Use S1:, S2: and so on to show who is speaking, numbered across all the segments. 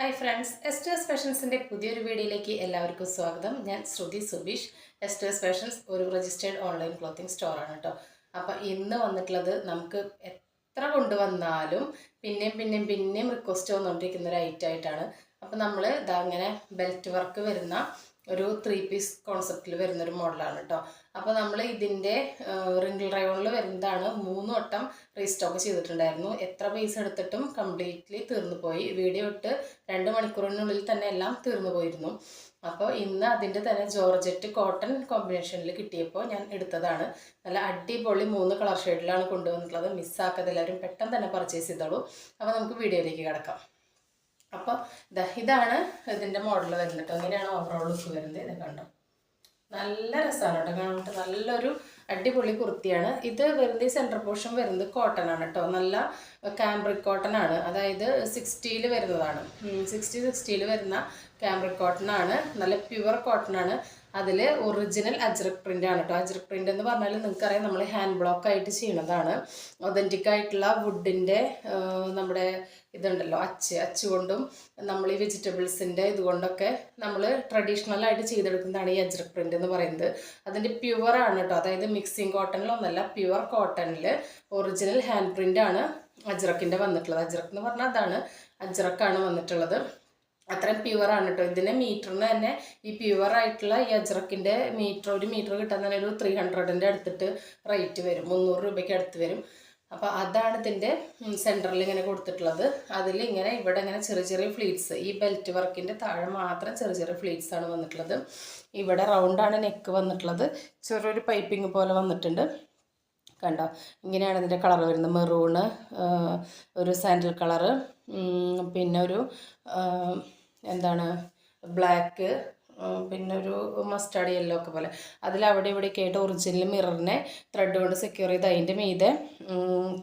S1: Hi friends എസ്റ്റേഴ്സ് ഫാഷൻസിന്റെ പുതിയൊരു വീഡിയോയിലേക്ക് എല്ലാവർക്കും സ്വാഗതം. ഞാൻ ശ്രുതി സുബീഷ്. എസ്റ്റേഴ്സ് ഫാഷൻസ് ഒരു രജിസ്റ്റേർഡ് ഓൺലൈൻ ക്ലോത്തിങ് സ്റ്റോറാണ് കേട്ടോ അപ്പോൾ ഇന്ന് വന്നിട്ടുള്ളത് നമുക്ക് എത്ര കൊണ്ടുവന്നാലും പിന്നെയും പിന്നെയും പിന്നെയും റിക്വസ്റ്റ് വന്നുകൊണ്ടിരിക്കുന്ന ഒരു ഐറ്റം ആയിട്ടാണ്. അപ്പോൾ നമ്മൾ ഇതാ അങ്ങനെ ബെൽറ്റ് വർക്ക് വരുന്ന ഒരു ത്രീ പീസ് കോൺസെപ്റ്റിൽ വരുന്ന ഒരു മോഡലാണ് കേട്ടോ അപ്പോൾ നമ്മൾ ഇതിന്റെ റിംഗിൾ റയോണിൽ വരുന്നതാണ് മൂന്ന് വട്ടം റീസ്റ്റോക്ക് ചെയ്തിട്ടുണ്ടായിരുന്നു. എത്ര പീസ് എടുത്തിട്ടും കംപ്ലീറ്റ്ലി തീർന്നു പോയി. വീഡിയോ ഇട്ട് രണ്ട് മണിക്കൂറിനുള്ളിൽ തന്നെ എല്ലാം തീർന്നു പോയിരുന്നു. അപ്പോൾ ഇന്ന് അതിന്റെ തന്നെ ജോർജറ്റ് കോട്ടൺ കോമ്പിനേഷനിൽ കിട്ടിയപ്പോൾ ഞാൻ എടുത്തതാണ്. നല്ല അടിപൊളി മൂന്ന് കളർ ഷെയ്ഡിലാണ് കൊണ്ടുവന്നിട്ടുള്ളത്. മിസ്സാക്കാതെ എല്ലാവരും പെട്ടെന്ന് തന്നെ പർച്ചേസ് ചെയ്തോളൂ. അപ്പോൾ നമുക്ക് വീഡിയോയിലേക്ക് കിടക്കാം. അപ്പോൾ ഇതാ ഇതാണ് ഇതിന്റെ മോഡൽ വരുന്നത് കേട്ടോ ഇങ്ങനെയാണ് ഓവറോൾ ലുക്ക് വരുന്നത്. ഇത് കണ്ടോ? നല്ല രസമാണ് കേട്ടോ കാണാനായിട്ട് നല്ലൊരു അടിപൊളി കുർത്തിയാണ്. ഇത് വരുന്നത് സെൻട്രൽ പോർഷൻ വരുന്നത് കോട്ടൺ ആണ് കേട്ടോ നല്ല കാംബ്രിക് കോട്ടൺ ആണ്. അതായത് സിക്സ്റ്റിയിൽ വരുന്നതാണ്. സിക്സ്റ്റി സിക്സ്റ്റിയിൽ വരുന്ന കാംബ്രിക് കോട്ടൺ ആണ്. നല്ല പ്യുവർ കോട്ടൺ ആണ്. അതിൽ ഒറിജിനൽ അജ്രക് പ്രിന്റ് ആണ് കേട്ടോ അജ്രക് പ്രിന്റ് എന്ന് പറഞ്ഞാൽ നിങ്ങൾക്കറിയാം നമ്മൾ ഹാൻഡ് ബ്ലോക്ക് ആയിട്ട് ചെയ്യണതാണ്. ഒതന്റിക് ആയിട്ടുള്ള വുഡിന്റെ നമ്മുടെ ഇതുണ്ടല്ലോ അച്ച്. അച്ച് കൊണ്ടും നമ്മൾ ഈ വെജിറ്റബിൾസിന്റെ ഇതുകൊണ്ടൊക്കെ നമ്മൾ ട്രഡീഷണൽ ആയിട്ട് ചെയ്തെടുക്കുന്നതാണ് ഈ അജ്രക് പ്രിന്റ് എന്ന് പറയുന്നത്. അതിന്റെ പ്യുവർ ആണ് കേട്ടോ അതായത് മിക്സിങ് കോട്ടണിലൊന്നല്ല പ്യുവർ കോട്ടണിൽ ഒറിജിനൽ ഹാൻഡ് പ്രിന്റ് ആണ് അജ്രക്കിന്റെ വന്നിട്ടുള്ളത്. അജ്രക്ക് എന്ന് പറഞ്ഞാൽ അതാണ് അജ്രക്കാണ് വന്നിട്ടുള്ളത്. അത്രയും പ്യുവറാണ് കേട്ടോ ഇതിന് മീറ്ററിന് തന്നെ ഈ പ്യുവർ ആയിട്ടുള്ള ഈ അജ്രക്കിന്റെ മീറ്റർ ഒരു മീറ്റർ കിട്ടാൻ തന്നെ ഒരു ത്രീ ഹൺഡ്രഡിന്റെ അടുത്തിട്ട് റേറ്റ് വരും. മുന്നൂറ് രൂപയ്ക്ക് അടുത്ത് വരും. അപ്പോൾ അതാണ് ഇതിന്റെ സെന്ററിൽ ഇങ്ങനെ കൊടുത്തിട്ടുള്ളത്. അതിൽ ഇങ്ങനെ ഇവിടെ ഇങ്ങനെ ചെറിയ ചെറിയ ഫ്ലീറ്റ്സ് ഈ ബെൽറ്റ് വർക്കിന്റെ താഴെ മാത്രം ചെറിയ ചെറിയ ഫ്ലീറ്റ്സ് ആണ് വന്നിട്ടുള്ളത്. ഇവിടെ റൗണ്ടാണ് നെക്ക് വന്നിട്ടുള്ളത്. ചെറിയൊരു പൈപ്പിംഗ് പോലെ വന്നിട്ടുണ്ട്. കണ്ടോ? ഇങ്ങനെയാണ് ഇതിന്റെ കളർ വരുന്നത്. മെറൂണ് ഒരു സാൻഡൽ കളറ് പിന്നെ ഒരു എന്താണ് ബ്ലാക്ക് പിന്നെ ഒരു മസ്റ്റാർഡ് യെല്ലോ ഒക്കെ പോലെ. അതിൽ അവിടെ ഇവിടെയൊക്കെ ആയിട്ട് ഒറിജിനൽ മിററിനെ ത്രെഡ് കൊണ്ട് സെക്യൂർ ചെയ്ത് അതിന്റെ മീതെ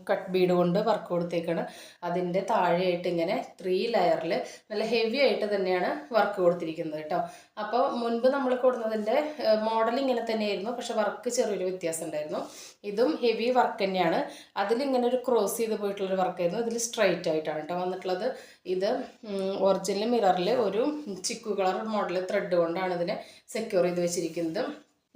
S1: കട്ട് ബീഡ് കൊണ്ട് വർക്ക് കൊടുത്തേക്കാണ്. അതിന്റെ താഴെയായിട്ട് ഇങ്ങനെ ത്രീ ലെയറിൽ നല്ല ഹെവി ആയിട്ട് തന്നെയാണ് വർക്ക് കൊടുത്തിരിക്കുന്നത് കേട്ടോ അപ്പോൾ മുൻപ് നമ്മൾ കൊടുത്തതിന്റെ മോഡൽ ഇങ്ങനെ തന്നെയായിരുന്നു. പക്ഷെ വർക്ക് ചെറിയൊരു വ്യത്യാസം ഉണ്ടായിരുന്നു. ഇതും ഹെവി വർക്ക് തന്നെയാണ്. അതിലിങ്ങനെ ഒരു ക്രോസ് ചെയ്ത് പോയിട്ടുള്ളൊരു വർക്കായിരുന്നു ഇതിൽ സ്ട്രൈറ്റ് ആയിട്ടാണ് കേട്ടോ വന്നിട്ടുള്ളത്. ഇത് ഒറിജിനൽ മിററിൽ ഒരു ചിക്കു കളർ മോഡൽ ത്രെഡ് കൊണ്ടാണ് ഇതിനെ സെക്യൂർ ചെയ്ത് വെച്ചിരിക്കുന്നത്.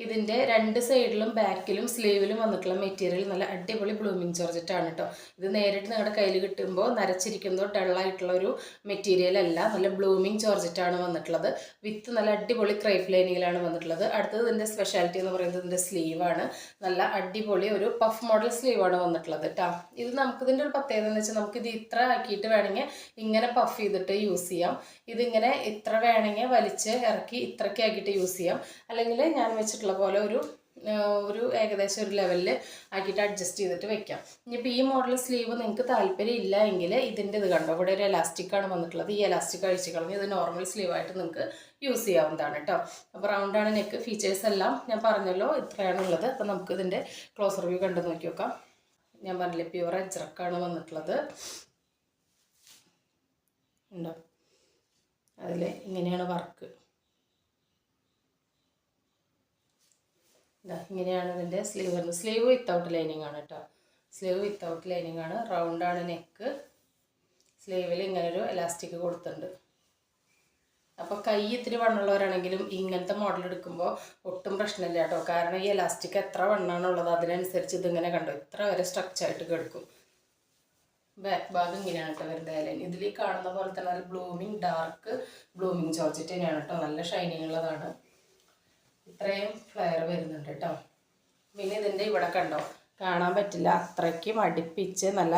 S1: ഇതിന്റെ രണ്ട് സൈഡിലും ബാക്കിലും സ്ലീവിലും വന്നിട്ടുള്ള മെറ്റീരിയൽ നല്ല അടിപൊളി ബ്ലൂമിങ് ജോർജറ്റ് ആണ് കേട്ടോ ഇത് നേരിട്ട് നിങ്ങളുടെ കയ്യിൽ കിട്ടുമ്പോൾ നരച്ചിരിക്കുന്നതോ ഡള്ളായിട്ടുള്ള ഒരു മെറ്റീരിയൽ അല്ല നല്ല ബ്ലൂമിങ് ആണ് വന്നിട്ടുള്ളത്. വിത്ത് നല്ല അടിപൊളി ക്രൈപ്പ് ലൈനിങ്ങിലാണ് വന്നിട്ടുള്ളത്. അടുത്തത് ഇതിന്റെ സ്പെഷ്യാലിറ്റി എന്ന് പറയുന്നത് ഇതിന്റെ സ്ലീവാണ്. നല്ല അടിപൊളി ഒരു പഫ് മോഡൽ സ്ലീവാണ് വന്നിട്ടുള്ളത് കേട്ടോ ഇത് നമുക്ക് ഇതിന്റെ ഒരു പ്രത്യേകത എന്ന് വെച്ചാൽ നമുക്കിത് ഇത്ര ആക്കിയിട്ട് വേണമെങ്കിൽ ഇങ്ങനെ പഫ് ചെയ്തിട്ട് യൂസ് ചെയ്യാം. ഇതിങ്ങനെ ഇത്ര വേണമെങ്കിൽ വലിച്ച് ഇറക്കി ഇത്രയ്ക്ക് ആക്കിയിട്ട് യൂസ് ചെയ്യാം. അല്ലെങ്കിൽ ഞാൻ വെച്ചിട്ടുള്ള പോലെ ഒരു ഒരു ഏകദേശം ഒരു ലെവലിൽ ആക്കിയിട്ട് അഡ്ജസ്റ്റ് ചെയ്തിട്ട് വെക്കാം. ഇനിയിപ്പോൾ ഈ മോഡൽ സ്ലീവ് നിങ്ങൾക്ക് താല്പര്യം ഇല്ല എങ്കിൽ ഇതിന്റെ ഇത് കണ്ടോ? ഇവിടെ ഒരു എലാസ്റ്റിക്കാണ് വന്നിട്ടുള്ളത്. ഈ എലാസ്റ്റിക് അഴിച്ച് കളഞ്ഞ് ഇത് നോർമൽ സ്ലീവായിട്ട് നിങ്ങൾക്ക് യൂസ് ചെയ്യാവുന്നതാണ് കേട്ടോ അപ്പോൾ റൗണ്ടാണ് നെക്ക് ഫീച്ചേഴ്സ് എല്ലാം ഞാൻ പറഞ്ഞല്ലോ ഇത്രയാണ് ഉള്ളത് അപ്പോൾ നമുക്ക് ഇതിന്റെ ക്ലോസ് റിവ്യൂ കണ്ടു നോക്കി നോക്കാം. ഞാൻ പറഞ്ഞില്ലേ പ്യുവർ അജ്രക്കാണ് വന്നിട്ടുള്ളത്. ഉണ്ടോ? അതിൽ ഇങ്ങനെയാണ് വർക്ക് ഇങ്ങനെയാണ് ഇതിന്റെ സ്ലീവ് വരുന്നത്. സ്ലീവ് വിത്തൗട്ട് ലൈനിങ് ആണ് കേട്ടോ സ്ലീവ് വിത്തൗട്ട് ലൈനിങ് ആണ്. റൗണ്ടാണ് നെക്ക് സ്ലീവിൽ ഇങ്ങനെ ഒരു എലാസ്റ്റിക് കൊടുത്തിട്ടുണ്ട്. അപ്പോൾ കൈ ഇത്തിരി വണ്ണമുള്ളവരാണെങ്കിലും ഇങ്ങനത്തെ മോഡൽ എടുക്കുമ്പോൾ ഒട്ടും പ്രശ്നമില്ല കേട്ടോ കാരണം ഈ എലാസ്റ്റിക് എത്ര വണ്ണാണുള്ളത് അതിനനുസരിച്ച് ഇതിങ്ങനെ കണ്ടോ? ഇത്ര വരെ സ്ട്രക്ചറായിട്ട് കിടക്കും. ബാക്ക് ഭാഗം ഇങ്ങനെയാണ് കേട്ടോ വരുന്നത്. ലൈൻ ഇതിൽ കാണുന്ന പോലെ തന്നെ ബ്ലൂമിങ് ഡാർക്ക് ബ്ലൂമിങ് ജോർജറ്റ് തന്നെയാണ് കേട്ടോ നല്ല ഷൈനിങ് ഉള്ളതാണ്. ഇത്രയും ഫ്ലെയർ വരുന്നുണ്ട് കേട്ടോ. പിന്നെ ഇതിന്റെ ഇവിടെ കണ്ടോ? കാണാൻ പറ്റില്ല. അത്രയ്ക്കും അടുപ്പിച്ച് നല്ല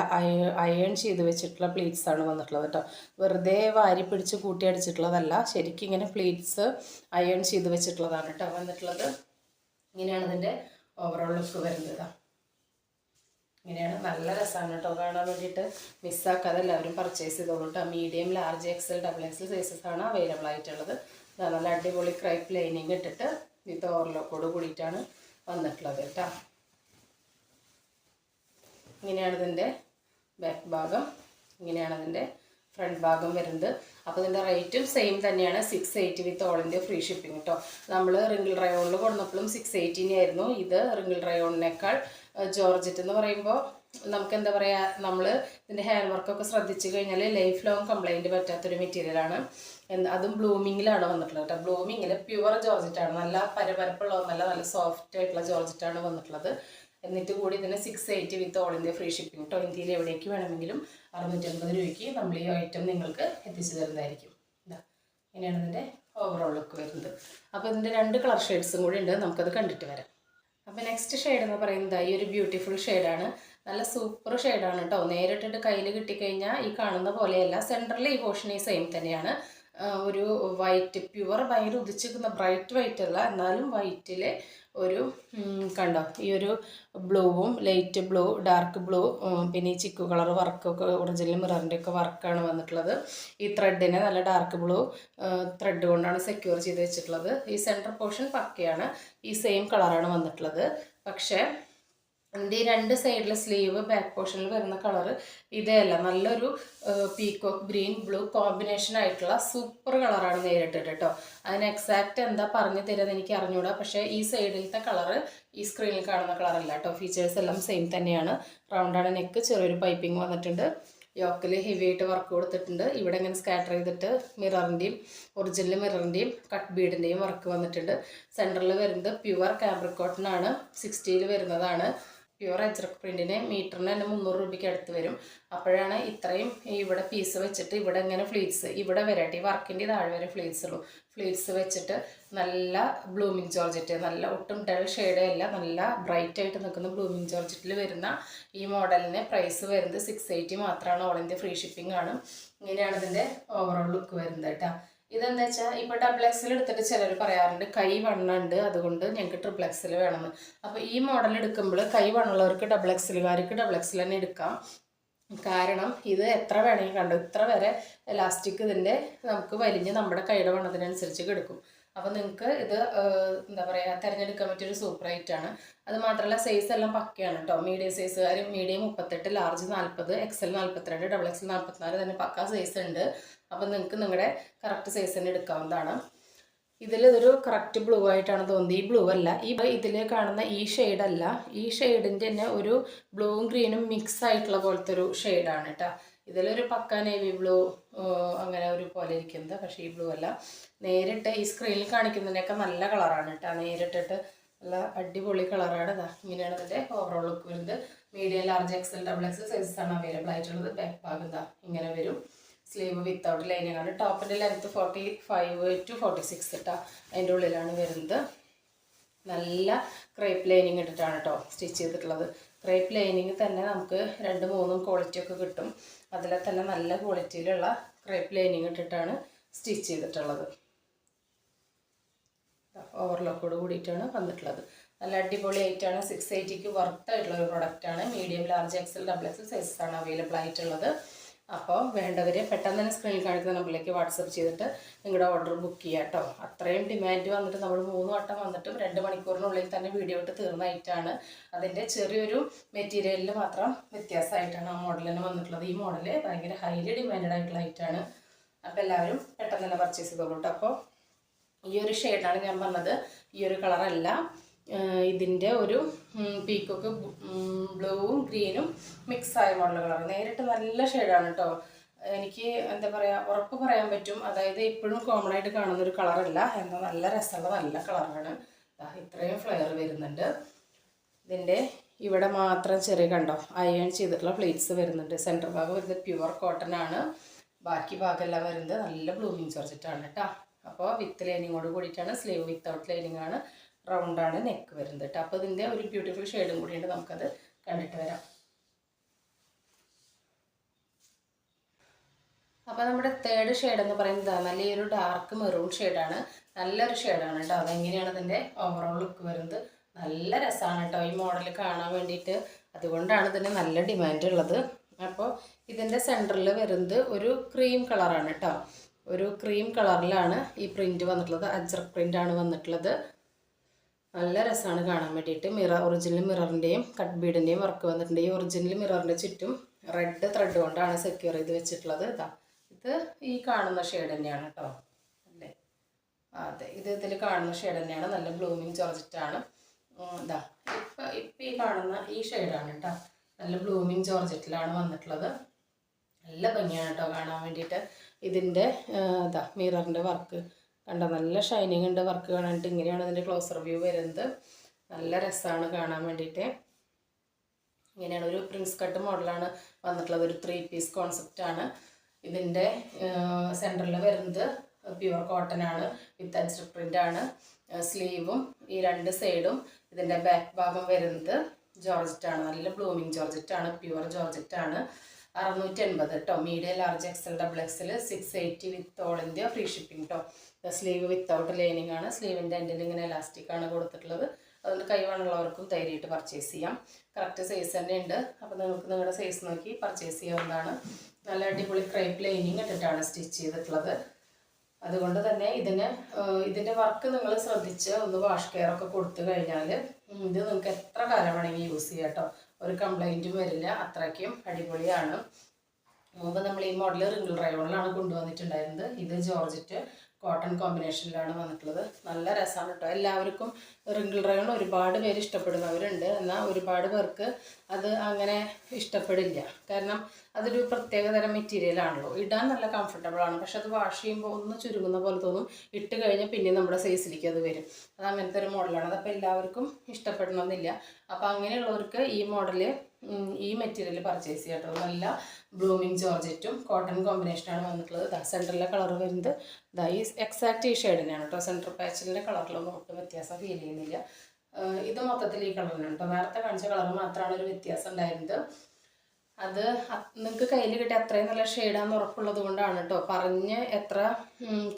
S1: അയൺ ചെയ്ത് വെച്ചിട്ടുള്ള പ്ലീറ്റ്സ് ആണ് വന്നിട്ടുള്ളത് കേട്ടോ. വെറുതെ വാരി പിടിച്ച് കൂട്ടി അടിച്ചിട്ടുള്ളതല്ല. ശരിക്കും ഇങ്ങനെ പ്ലീറ്റ്സ് അയൺ ചെയ്ത് വെച്ചിട്ടുള്ളതാണ് കേട്ടോ വന്നിട്ടുള്ളത്. ഇങ്ങനെയാണ് ഇതിന്റെ ഓവറോൾ ലുക്ക് വരുന്നത് ഇങ്ങനെയാണ് നല്ല രസമാണ് കേട്ടോ. കാണാൻ വേണ്ടിയിട്ട് മിസ്സാക്കാതെ എല്ലാവരും പർച്ചേസ് ചെയ്തോളൂ കേട്ടോ medium large XL double XL sizes ആണ് അവൈലബിൾ ആയിട്ടുള്ളത്. നല്ല അടിപൊളി ക്രൈപ്പ് ലൈനിങ് ഇട്ടിട്ട് വിത്ത് ഓവർലോക്കോട് കൂടിയിട്ടാണ് വന്നിട്ടുള്ളത് കേട്ടോ. ഇങ്ങനെയാണ് ഇതിന്റെ ബാക്ക് ഭാഗം. ഇങ്ങനെയാണ് ഇതിന്റെ ഫ്രണ്ട് ഭാഗം വരുന്നത്. അപ്പോൾ ഇതിന്റെ റേറ്റും സെയിം തന്നെയാണ്. Six eighty with all free shipping കേട്ടോ നമ്മൾ റിംഗിൾ റയോണിൽ കൊടുന്നപ്പോഴും സിക്സ് എയ്റ്റീനെ ആയിരുന്നു. ഇത് റിംഗിൾ റയോണിനേക്കാൾ ജോർജറ്റ് എന്ന് പറയുമ്പോൾ നമുക്ക് എന്താ പറയുക നമ്മൾ ഇതിന്റെ ഹാൻഡ് വർക്കൊക്കെ ശ്രദ്ധിച്ചു കഴിഞ്ഞാൽ ലൈഫ് ലോങ് കംപ്ലൈന്റ് പറ്റാത്തൊരു മെറ്റീരിയലാണ് അതും ബ്ലൂമിങ്ങിലാണ് വന്നിട്ടുള്ളത് കേട്ടോ. ബ്ലൂമിങ്ങിൽ പ്യുവർ ജോർജറ്റാണ്. നല്ല പരപരപ്പുള്ള നല്ല നല്ല സോഫ്റ്റ് ആയിട്ടുള്ള ജോർജറ്റാണ് വന്നിട്ടുള്ളത്. എന്നിട്ട് കൂടി ഇതിന് six eight with all India free shipping കേട്ടോ ഇന്ത്യയിൽ എവിടേക്ക് വേണമെങ്കിലും അറുന്നൂറ്റമ്പത് രൂപയ്ക്ക് നമ്മൾ ഈ ഐറ്റം നിങ്ങൾക്ക് എത്തിച്ചു തരുന്നതായിരിക്കും. ഇങ്ങനെയാണ് ഇതിന്റെ ഓവറോൾ ലുക്ക് വരുന്നത്. അപ്പോൾ ഇതിന്റെ രണ്ട് കളർ ഷെയ്ഡ്സും കൂടി ഉണ്ട്. നമുക്കത് കണ്ടിട്ട് വരാം. അപ്പോൾ നെക്സ്റ്റ് ഷെയ്ഡ് എന്ന് പറയുന്നത് ഈ ഒരു ബ്യൂട്ടിഫുൾ ഷെയ്ഡാണ് നല്ല സൂപ്പർ ഷെയ്ഡാണ് കേട്ടോ. നേരിട്ടിട്ട് കയ്യിൽ കിട്ടിക്കഴിഞ്ഞാൽ ഈ കാണുന്ന പോലെയല്ല. സെന്ററിൽ ഈ പോർഷൻ ഈ സെയിം തന്നെയാണ്. ഒരു വൈറ്റ് പ്യുവർ ഭയങ്കര ഉദിച്ചിരിക്കുന്ന ബ്രൈറ്റ് വൈറ്റ് അല്ല. എന്നാലും വൈറ്റിൽ ഒരു കണ്ടോ? ഈ ഒരു ബ്ലൂവും ലൈറ്റ് ബ്ലൂ ഡാർക്ക് ബ്ലൂ പിന്നെ ഈ ചിക്കു കളർ വർക്കൊക്കെ ഒറിജിനൽ മിററിന്റെ ഒക്കെ വർക്കാണ് വന്നിട്ടുള്ളത്. ഈ ത്രെഡിനെ നല്ല ഡാർക്ക് ബ്ലൂ ത്രെഡ് കൊണ്ടാണ് സെക്യൂർ ചെയ്ത് വെച്ചിട്ടുള്ളത്. ഈ സെന്റർ പോർഷൻ പക്കയാണ്. ഈ സെയിം കളറാണ് വന്നിട്ടുള്ളത്. പക്ഷേ ഇതിന്റെ ഈ രണ്ട് സൈഡിലെ സ്ലീവ് ബാക്ക് പോർഷനിൽ വരുന്ന കളർ ഇതേയല്ല. നല്ലൊരു പീക്കോക്ക് ഗ്രീൻ ബ്ലൂ കോമ്പിനേഷൻ ആയിട്ടുള്ള സൂപ്പർ കളറാണ് നേരിട്ടിട്ട് കേട്ടോ. അതിന് എക്സാക്റ്റ് എന്താ പറഞ്ഞു തരുന്നത് എനിക്ക് അറിഞ്ഞൂടാ. പക്ഷേ ഈ സൈഡിലത്തെ കളറ് ഈ സ്ക്രീനിൽ കാണുന്ന കളറല്ല കേട്ടോ. ഫീച്ചേഴ്സ് എല്ലാം സെയിം തന്നെയാണ്. റൗണ്ടാണ് നെക്ക് ചെറിയൊരു പൈപ്പിംഗ് വന്നിട്ടുണ്ട്. യോക്കിൽ ഹെവി ആയിട്ട് വർക്ക് കൊടുത്തിട്ടുണ്ട്. ഇവിടെ ഇങ്ങനെ സ്കാറ്റർ ചെയ്തിട്ട് മിററിന്റെയും ഒറിജിനൽ മിററിന്റെയും കട്ട് ബീഡിന്റെയും വർക്ക് വന്നിട്ടുണ്ട്. സെന്ററിൽ വരുന്നത് പ്യുവർ കാബ്രിക് കോട്ടൺ ആണ് സിക്സ്റ്റിയിൽ വരുന്നതാണ്. പ്യുവർ അജ്രക് പ്രിന്റിന് മീറ്ററിന് തന്നെ മുന്നൂറ് രൂപയ്ക്ക് അടുത്ത് വരും. അപ്പോഴാണ് ഇത്രയും ഇവിടെ പീസ് വെച്ചിട്ട് ഇവിടെ ഇങ്ങനെ ഫ്ലീറ്റ്സ് ഇവിടെ ഈ വർക്കിന്റെ താഴെ വരെ ഫ്ലീറ്റ്സ് ഉള്ളൂ. ഫ്ലീറ്റ്സ് വെച്ചിട്ട് നല്ല ബ്ലൂമിങ് ജോർജറ്റ് നല്ല ഒട്ടും ഡൽ ഷെയ്ഡ് അല്ല നല്ല ബ്രൈറ്റ് ആയിട്ട് നിൽക്കുന്ന ബ്ലൂമിങ് ജോർജറ്റിൽ വരുന്ന ഈ മോഡലിന് പ്രൈസ് വരുന്നത് സിക്സ് എയ്റ്റി മാത്രമാണ്. ഓൾ ഫ്രീ ഷിപ്പിംഗ് ആണ്. ഇങ്ങനെയാണ് ഇതിന്റെ ഓവറോൾ ലുക്ക് വരുന്നത് കേട്ടോ. ഇതെന്താ വെച്ചാൽ ഇപ്പോൾ ഡബിൾ എക്സൽ എടുത്തിട്ട് ചിലർ പറയാറുണ്ട് കൈ വണ്ണുണ്ട് അതുകൊണ്ട് ഞങ്ങൾക്ക് ട്രിപ്പിൾ എക്സൽ വേണമെന്ന്. അപ്പോൾ ഈ മോഡൽ എടുക്കുമ്പോൾ കൈ വണ്ണുള്ളവർക്ക് ഡബിൾ ഡബ്ലക്സിൽ തന്നെ എടുക്കാം. കാരണം ഇത് എത്ര വേണമെങ്കിൽ കണ്ടു ഇത്ര വരെ ഇലാസ്റ്റിക് ഇതിന്റെ നമുക്ക് വലിഞ്ഞ് നമ്മുടെ കൈയുടെ വണ്ണത്തിനനുസരിച്ച് കിടക്കും. അപ്പോൾ നിങ്ങൾക്ക് ഇത് എന്താ പറയുക തിരഞ്ഞെടുക്കാൻ പറ്റിയൊരു സൂപ്പർ ആണ്. അത് മാത്രമല്ല സൈസ് എല്ലാം പക്കയാണ് കേട്ടോ മീഡിയം സൈസുകാർ മീഡിയം മുപ്പത്തെട്ട് ലാർജ് നാൽപ്പത് എക്സൽ നാൽപ്പത്തിരണ്ട് ഡബിൾ എക്സൽ നാൽപ്പത്തിനാല് തന്നെ പക്ക സൈസ് ഉണ്ട് അപ്പോൾ നിങ്ങൾക്ക് നിങ്ങളുടെ കറക്റ്റ് സൈസ് തന്നെ എടുക്കാവുന്നതാണ്. ഇതിൽ ഇതൊരു കറക്റ്റ് ബ്ലൂ ആയിട്ടാണ് തോന്നുന്നത്. ഈ ബ്ലൂ അല്ല. ഈ ഇതിൽ കാണുന്ന ഈ ഷെയ്ഡല്ല ഈ ഷെയ്ഡിന്റെ തന്നെ ഒരു ബ്ലൂവും ഗ്രീനും മിക്സ് ആയിട്ടുള്ള പോലത്തെ ഒരു ഷെയ്ഡാണ് കേട്ടോ ഇതിലൊരു പക്ക നേവി ബ്ലൂ അങ്ങനെ ഒരു പോലെ ഇരിക്കുന്നത് പക്ഷേ ഈ ബ്ലൂ അല്ല. നേരിട്ട് ഈ സ്ക്രീനിൽ കാണിക്കുന്നതിനൊക്കെ നല്ല കളറാണ് കേട്ടോ നേരിട്ടിട്ട് നല്ല അടിപൊളി കളറാണ് ഇതാ ഇങ്ങനെയാണ് ഇതിന്റെ ഓവറോൾ ലുക്ക് വരുന്നത്. Medium large XL double XL sizes ആണ് അവൈലബിൾ ആയിട്ടുള്ളത്. ബാക്ക് ഭാഗം ഇതാ ഇങ്ങനെ വരും. സ്ലീവ് വിത്തൗട്ട് ലൈനിങ് ആണ് ടോപ്പിന്റെ length forty five to forty six ഇട്ടാ അതിന്റെ ഉള്ളിലാണ് വരുന്നത്. നല്ല ക്രേപ്പ് ലൈനിങ് ഇട്ടിട്ടാണ് കേട്ടോ സ്റ്റിച്ച് ചെയ്തിട്ടുള്ളത്. ക്രേപ്പ് ലൈനിങ് തന്നെ നമുക്ക് രണ്ട് മൂന്നും ക്വാളിറ്റി ഒക്കെ കിട്ടും. അതിലെ തന്നെ നല്ല ക്വാളിറ്റിയിലുള്ള ക്രേപ്പ് ലൈനിങ് ഇട്ടിട്ടാണ് സ്റ്റിച്ച് ചെയ്തിട്ടുള്ളത്. ഓവർലോക്കോട് കൂടിയിട്ടാണ് വന്നിട്ടുള്ളത്. നല്ല അടിപൊളി ആയിട്ടാണ് സിക്സ് എയ്റ്റിക്ക് വർത്ത് ആയിട്ടുള്ള ഒരു പ്രൊഡക്റ്റാണ് medium large XL double XL ആണ് അവൈലബിൾ ആയിട്ടുള്ളത്. അപ്പോൾ വേണ്ടവർ പെട്ടെന്ന് തന്നെ സ്ക്രീനിൽ കാണിക്കുന്ന നമ്പറിലേക്ക് വാട്സപ്പ് ചെയ്തിട്ട് നിങ്ങളുടെ ഓർഡർ ബുക്ക് ചെയ്യുക കേട്ടോ അത്രയും ഡിമാൻഡ് വന്നിട്ട് നമ്മൾ മൂന്ന് വട്ടം വന്നിട്ടും രണ്ട് മണിക്കൂറിനുള്ളിൽ തന്നെ വീഡിയോ ഇട്ട് തീർന്നായിട്ടാണ് അതിന്റെ ചെറിയൊരു മെറ്റീരിയലിൽ മാത്രം വ്യത്യാസമായിട്ടാണ് ആ മോഡൽ തന്നെ വന്നിട്ടുള്ളത്. ഈ മോഡൽ ഭയങ്കര ഹൈലി ഡിമാൻഡ് ആയിട്ടുള്ള ഐറ്റാണ് അപ്പോൾ എല്ലാവരും പെട്ടെന്ന് തന്നെ പർച്ചേസ് ചെയ്തോളൂ കേട്ടോ അപ്പോൾ ഈ ഒരു ഷെയ്ഡാണ് ഞാൻ പറഞ്ഞത്. ഈ ഒരു കളറല്ല ഇതിന്റെ ഒരു പീക്കൊക്കെ ബ്ലൂവും ഗ്രീനും മിക്സ് ആയ മോഡൽ കളർ നേരിട്ട് നല്ല ഷെയ്ഡാണ് കേട്ടോ എനിക്ക് എന്താ പറയുക ഉറപ്പ് പറയാൻ പറ്റും. അതായത് ഇപ്പോഴും കോമൺ ആയിട്ട് കാണുന്ന ഒരു കളറല്ല. എന്നാൽ നല്ല രസമുള്ള നല്ല കളറാണ്. ഇത്രയും ഫ്ലെയർ വരുന്നുണ്ട്. ഇതിന്റെ ഇവിടെ മാത്രം ചെറിയ കണ്ടോ അയൺ ചെയ്തിട്ടുള്ള പ്ലേറ്റ്സ് വരുന്നുണ്ട്. സെന്റർ ഭാഗം വരുന്നത് പ്യുവർ കോട്ടൺ ആണ്. ബാക്കി ഭാഗമെല്ലാം വരുന്നത് നല്ല ബ്ലൂമിങ് ചോർച്ചിട്ടാണ് കേട്ടോ അപ്പോൾ വിത്ത് ലൈനിങ്ങോട് കൂടിയിട്ടാണ് സ്ലീവ് വിത്തൗട്ട് ലൈനിങ് ആണ്. റൗണ്ടാണ് നെക്ക് വരുന്നത് കേട്ടോ അപ്പോൾ ഇതിന്റെ ഒരു ബ്യൂട്ടിഫുൾ ഷെയ്ഡും കൂടിയുണ്ട്. നമുക്കത് കണ്ടിട്ട് വരാം. അപ്പോൾ നമ്മുടെ തേർഡ് ഷെയ്ഡ് എന്ന് പറയുന്നത് നല്ല ഈ ഒരു ഡാർക്ക് മെറൂൺ ഷെയ്ഡാണ് നല്ലൊരു ഷെയ്ഡാണ് കേട്ടോ അതെങ്ങനെയാണ് ഇതിന്റെ ഓവറോൾ ലുക്ക് വരുന്നത്? നല്ല രസമാണ് കേട്ടോ ഈ മോഡൽ കാണാൻ വേണ്ടിയിട്ട്. അതുകൊണ്ടാണ് ഇതിന് നല്ല ഡിമാൻഡ് ഉള്ളത്. അപ്പോൾ ഇതിന്റെ സെന്ററിൽ വരുന്നത് ഒരു ക്രീം കളറാണ് കേട്ടോ ഒരു ക്രീം കളറിലാണ് ഈ പ്രിന്റ് വന്നിട്ടുള്ളത്. അജ്രക് പ്രിന്റ് ആണ് വന്നിട്ടുള്ളത്. നല്ല രസമാണ് കാണാൻ വേണ്ടിയിട്ട്. മിറർ ഒറിജിനൽ മിററിന്റെയും കട്ട് ബീഡിന്റെയും വർക്ക് വന്നിട്ടുണ്ട്. ഈ ഒറിജിനൽ മിററിന്റെ ചുറ്റും റെഡ് ത്രെഡ് കൊണ്ടാണ് സെക്യൂർ ചെയ്ത് വെച്ചിട്ടുള്ളത് ഇതാ ഇത് ഈ കാണുന്ന ഷെയ്ഡ് തന്നെയാണ് കേട്ടോ അല്ലേ? അതെ ഇത് ഇതിൽ കാണുന്ന ഷെയ്ഡ് തന്നെയാണ്. നല്ല ബ്ലൂമിങ് ജോർജറ്റാണ് ഇതാ ഇപ്പം ഇപ്പം ഈ കാണുന്ന ഈ ഷെയ്ഡാണ് കേട്ടോ നല്ല ബ്ലൂമിങ് ജോർജറ്റിലാണ് വന്നിട്ടുള്ളത്. നല്ല ഭംഗിയാണ് കേട്ടോ കാണാൻ വേണ്ടിയിട്ട്. ഇതിന്റെ ഇതാ മിററിന്റെ വർക്ക് കണ്ടോ നല്ല ഷൈനിങ് ഉണ്ട് വർക്ക് കാണാനായിട്ട്. ഇങ്ങനെയാണ് ഇതിന്റെ ക്ലോസർ വ്യൂ വരുന്നത്. നല്ല രസമാണ് കാണാൻ വേണ്ടിയിട്ട്. ഇങ്ങനെയാണ് ഒരു പ്രിൻസ് കട്ട് മോഡലാണ് വന്നിട്ടുള്ളത്. ഒരു ത്രീ പീസ് കോൺസെപ്റ്റ് ആണ്. ഇതിന്റെ സെന്ററിൽ വരുന്നത് പ്യുവർ കോട്ടൺ ആണ്. വിത്ത് അജ്ര പ്രിന്റ് ആണ് സ്ലീവും ഈ രണ്ട് സൈഡും ഇതിന്റെ ബാക്ക് ഭാഗം വരുന്നത് ജോർജറ്റ് ആണ്. നല്ല ബ്ലൂമിങ് ജോർജറ്റ് ആണ്. പ്യുവർ ജോർജറ്റ് ആണ്. അറുന്നൂറ്റി എൺപത് കേട്ടോ medium large XL double XL six eighty with all India free shipping കേട്ടോ സ്ലീവ് വിത്തൗട്ട് ലൈനിങ് ആണ്. സ്ലീവിന്റെ എൻഡിൽ ഇങ്ങനെ ഇലാസ്റ്റിക് ആണ് കൊടുത്തിട്ടുള്ളത്. അതുകൊണ്ട് കൈവണുള്ളവർക്കും ധൈര്യമായിട്ട് പർച്ചേസ് ചെയ്യാം. കറക്റ്റ് സൈസ് തന്നെ ഉണ്ട്. അപ്പോൾ നിങ്ങൾക്ക് നിങ്ങളുടെ സൈസ് നോക്കി പർച്ചേസ് ചെയ്യാവുന്നതാണ്. നല്ല അടിപൊളി ക്രൈപ്പ് ലൈനിങ് ഇട്ടിട്ടാണ് സ്റ്റിച്ച് ചെയ്തിട്ടുള്ളത്. അതുകൊണ്ട് തന്നെ ഇതിന് ഇതിന്റെ വർക്ക് നിങ്ങൾ ശ്രദ്ധിച്ച് ഒന്ന് വാഷ് കെയർ ഒക്കെ കൊടുത്തു കഴിഞ്ഞാൽ ഇത് നിങ്ങൾക്ക് എത്ര കാലം വേണമെങ്കിൽ യൂസ് ചെയ്യാം കേട്ടോ. ഒരു കംപ്ലൈന്റും വരില്ല. അത്രയ്ക്കും അടിപൊളിയാണ്. മുമ്പ് നമ്മൾ ഈ മോഡൽ റിംഗിൾ റയോണിലാണ് കൊണ്ടുവന്നിട്ടുണ്ടായിരുന്നത്. ഇത് ജോർജറ്റ് കോട്ടൺ കോമ്പിനേഷനിലാണ് വന്നിട്ടുള്ളത്. നല്ല രസമാണ് കേട്ടോ. എല്ലാവർക്കും റിംഗിൾ റയോൺ ഒരുപാട് പേര് ഇഷ്ടപ്പെടുന്നവരുണ്ട്. എന്നാൽ ഒരുപാട് പേർക്ക് അത് അങ്ങനെ ഇഷ്ടപ്പെടില്ല. കാരണം അതൊരു പ്രത്യേകതരം മെറ്റീരിയൽ ആണല്ലോ. ഇടാൻ നല്ല കംഫർട്ടബിൾ ആണ്. പക്ഷെ അത് വാഷ് ചെയ്യുമ്പോൾ ഒന്ന് ചുരുങ്ങുന്ന പോലെ തോന്നും. ഇട്ട് കഴിഞ്ഞാൽ പിന്നെ നമ്മുടെ സൈസിലേക്ക് അത് വരും. അത് അങ്ങനത്തെ ഒരു മോഡലാണ് അതപ്പോൾ എല്ലാവർക്കും ഇഷ്ടപ്പെടണമെന്നില്ല അപ്പോൾ അങ്ങനെയുള്ളവർക്ക് ഈ മോഡൽ ഈ മെറ്റീരിയൽ പർച്ചേസ് ചെയ്യാട്ടോ നല്ല ബ്ലൂമിങ് ജോർജറ്റും കോട്ടൺ കോമ്പിനേഷനാണ് വന്നിട്ടുള്ളത്. ദാ സെന്ററിലെ കളർ വരുന്നത്. ദാ ഈ എക്സാക്റ്റ് ഈ ഷെയ്ഡ് തന്നെയാണ് കേട്ടോ. സെന്റർ പാച്ചിലിന്റെ കളറിലൊന്നും ഒട്ടും വ്യത്യാസം ഫീൽ ചെയ്യുന്നില്ല. ഇത് മൊത്തത്തിൽ ഈ കളറിനാണ് കേട്ടോ. നേരത്തെ കാണിച്ച കളർ മാത്രമാണ് ഒരു വ്യത്യാസം ഉണ്ടായിരുന്നത്. അത് നിങ്ങൾക്ക് കയ്യിൽ കിട്ടിയ അത്രയും നല്ല ഷെയ്ഡാന്ന് ഉറപ്പുള്ളത് കൊണ്ടാണ് കേട്ടോ പറഞ്ഞ് എത്ര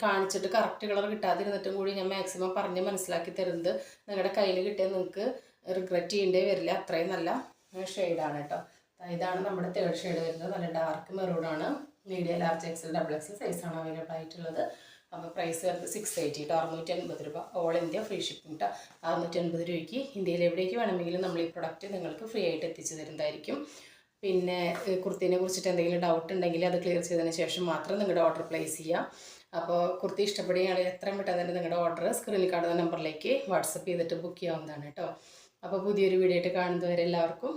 S1: കാണിച്ചിട്ട് കറക്റ്റ് കളർ കിട്ടാതിരുന്നിട്ടും കൂടി ഞാൻ മാക്സിമം പറഞ്ഞ് മനസ്സിലാക്കി തരുന്നത് നിങ്ങളുടെ കയ്യിൽ കിട്ടിയാൽ നിങ്ങൾക്ക് റിഗ്രറ്റ് ചെയ്യേണ്ടേ വരില്ല. അത്രയും നല്ല ഷെയ്ഡാണ് കേട്ടോ ഇതാണ് നമ്മുടെ തേർഡ് ഷെയ്ഡ് വരുന്നത്. നല്ല dark മെറൂഡാണ് medium large XL double XL സൈസാണ് അവൈലബിൾ ആയിട്ടുള്ളത്. അപ്പോൾ പ്രൈസ് വരുന്നത് സിക്സ് എയ്റ്റി കേട്ടോ അറുന്നൂറ്റി അൻപത് രൂപ. ഓൾ ഇന്ത്യ ഫ്രീ ഷിപ്പിംഗ് കേട്ടോ അറുന്നൂറ്റി അൻപത് രൂപയ്ക്ക് ഇന്ത്യയിൽ എവിടേക്ക് വേണമെങ്കിലും നമ്മൾ ഈ പ്രൊഡക്റ്റ് നിങ്ങൾക്ക് ഫ്രീ ആയിട്ട് എത്തിച്ചു തരുന്നതായിരിക്കും. പിന്നെ കുർത്തിനെ കുറിച്ചിട്ട് എന്തെങ്കിലും ഡൗട്ട് ഉണ്ടെങ്കിൽ അത് ക്ലിയർ ചെയ്തതിന് ശേഷം മാത്രം നിങ്ങളുടെ ഓർഡർ പ്ലേസ് ചെയ്യാം. അപ്പോൾ കുർത്തി ഇഷ്ടപ്പെടുകയാണെങ്കിൽ എത്രയും പെട്ടെന്ന് തന്നെ നിങ്ങളുടെ ഓർഡർ സ്ക്രീനിൽ കാണുന്ന നമ്പറിലേക്ക് വാട്സപ്പ് ചെയ്തിട്ട് ബുക്ക് ചെയ്യാവുന്നതാണ് കേട്ടോ അപ്പോൾ പുതിയൊരു വീഡിയോ ആയിട്ട് കാണുന്നതുവരെ എല്ലാവർക്കും